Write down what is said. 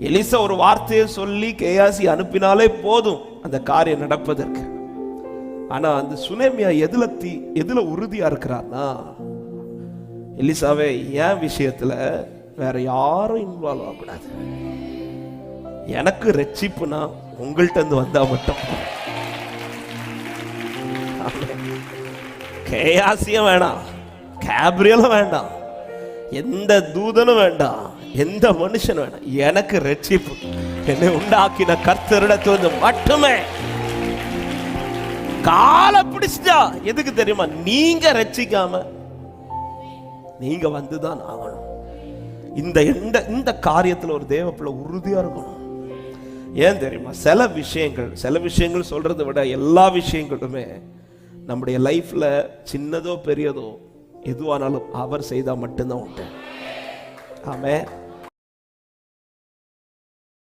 Elisha ஒரு வார்த்தையை சொல்லி கேயாசி அனுப்பினாலே போதும் அந்த காரியம் நடப்பதற்கு. ஆனா அந்த சுனேமியா எதுல தீ எதுல உறுதியா இருக்கிறான்னா எலிசாவே என் விஷயத்துல வேற யாரும் இன்வால்வ் ஆகக்கூடாது. எனக்கு ரட்சிப்புனா உங்கள்கிட்ட இருந்து வந்தா மட்டும். கேயாசியம் வேணாம். கேப்ரியலும் வேண்டாம். எந்த தூதனும் வேண்டாம் எந்த மனுஷனும் வேண்டாம் எனக்கு ரட்சிப்பு. என்னை உண்டாக்கின கர்த்தரிடத்துல மட்டுமே. காலை பிடிச்சிட்டா எதுக்கு தெரியுமா? நீங்க ரட்சிக்காம நீங்க வந்துதான் ஆகணும். இந்த இந்த இந்த காரியத்துல ஒரு தேவப்புல உறுதியா இருக்கணும். ஏன் தெரியுமா? சில விஷயங்கள் சில விஷயங்கள் சொல்றதை விட எல்லா விஷயங்களுமே நம்முடைய லைஃப்ல சின்னதோ பெரியதோ எதுவானாலும் அவர் செய்தால் மட்டும்தான் உண்டு. ஆமென்.